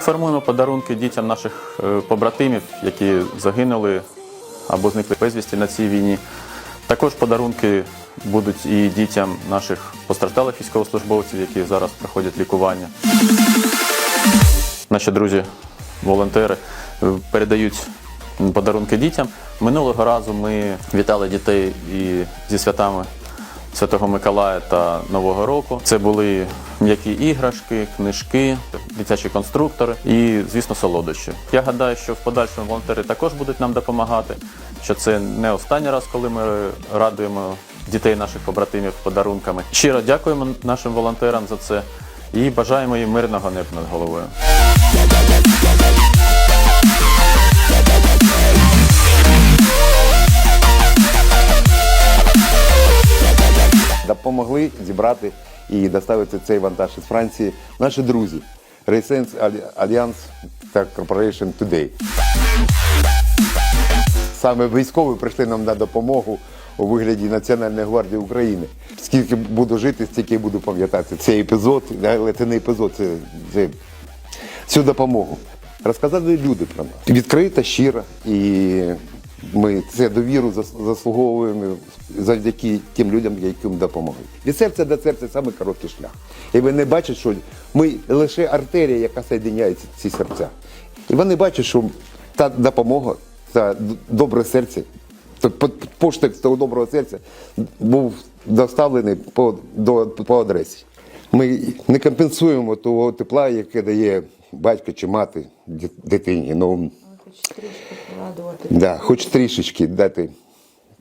Формуємо подарунки дітям наших е, побратимів, які загинули або зникли безвісті на цій війні. Також подарунки будуть і дітям наших постраждалих військовослужбовців, які зараз проходять лікування. Наші друзі, волонтери, е, передають подарунки дітям. Минулого разу ми вітали дітей і зі святами Святого Миколая та Нового року. Це були м'які іграшки, книжки, дитячі конструктори і, звісно, солодощі. Я гадаю, що в подальшому волонтери також будуть нам допомагати. Що це не останній раз, коли ми радуємо дітей наших побратимів подарунками. Щиро дякуємо нашим волонтерам за це і бажаємо їм мирного неба над головою. допомогли зібрати і доставити цей вантаж із Франції наші друзі Resense Alliance та Corporation Today. Саме військові прийшли нам на допомогу у вигляді Національної гвардії України. Скільки буду жити, стільки буду пам'ятати цей епізод, але це не епізод, це, це цю допомогу. Розказали люди про нас. Відкрита, щира, і ми це довіру зас- заслуговуємо завдяки тим людям, яким допомогли. Від серця до серця саме короткий шлях. І вони бачать, що ми лише артерія, яка соєдиняє ці серця. І вони бачать, що та допомога, та добре серце, з того доброго серця був доставлений по, до, по адресі. Ми не компенсуємо того тепла, яке дає батько чи мати дитині. Ну, да, хоч трішечки дати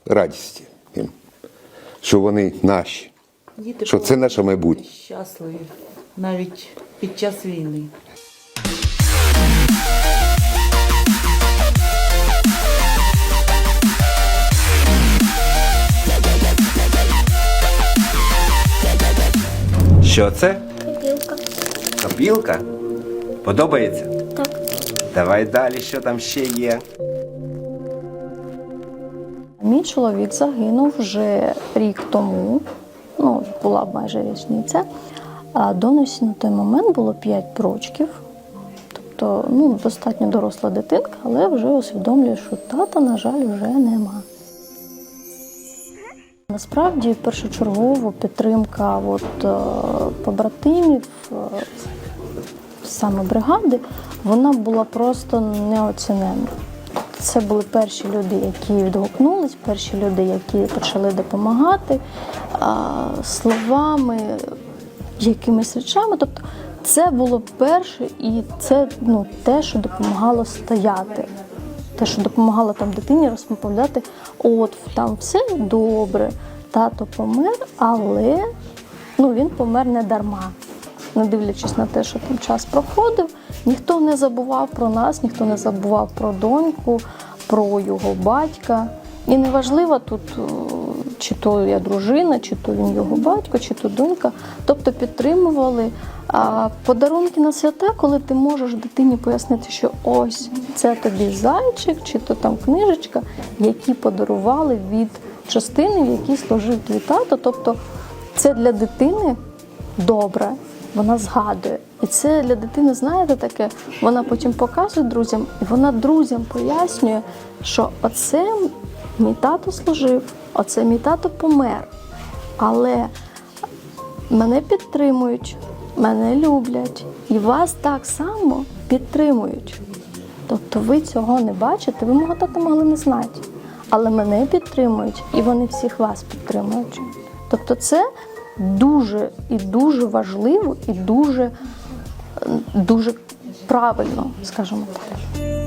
радісті їм, що вони наші. Діти Що це наше майбутнє. Щасливі навіть під час війни. Що це? Копілка. Копілка? Подобається? Так. Давай далі, що там ще є. Мій чоловік загинув вже рік тому, ну, була майже річниця. А доносі на той момент було 5 рочків. Тобто ну, достатньо доросла дитинка, але вже усвідомлює, що тата, на жаль, вже нема. Насправді першочергово підтримка от, е, побратимів, е, саме бригади, вона була просто неоціненна. Це були перші люди, які відгукнулись, перші люди, які почали допомагати словами, якимись речами. Тобто це було перше, і це ну, те, що допомагало стояти. Те, що допомагала там дитині розповідати, от там все добре, тато помер, але ну, він помер не дарма. Не дивлячись на те, що там час проходив, ніхто не забував про нас, ніхто не забував про доньку, про його батька. І неважливо тут, чи то я дружина, чи то він його батько, чи то донька. Тобто підтримували а, подарунки на свята, коли ти можеш дитині пояснити, що ось це тобі зайчик, чи то там книжечка, які подарували від частини, в якій служив твій тато. Тобто це для дитини добре, вона згадує. І це для дитини, знаєте, таке, вона потім показує друзям, і вона друзям пояснює, що оце мій тато служив, оце мій тато помер. Але мене підтримують, мене люблять, і вас так само підтримують. Тобто ви цього не бачите, ви мого тата могли не знати. Але мене підтримують, і вони всіх вас підтримують. Тобто, це дуже і дуже важливо, і дуже, дуже правильно, скажімо так.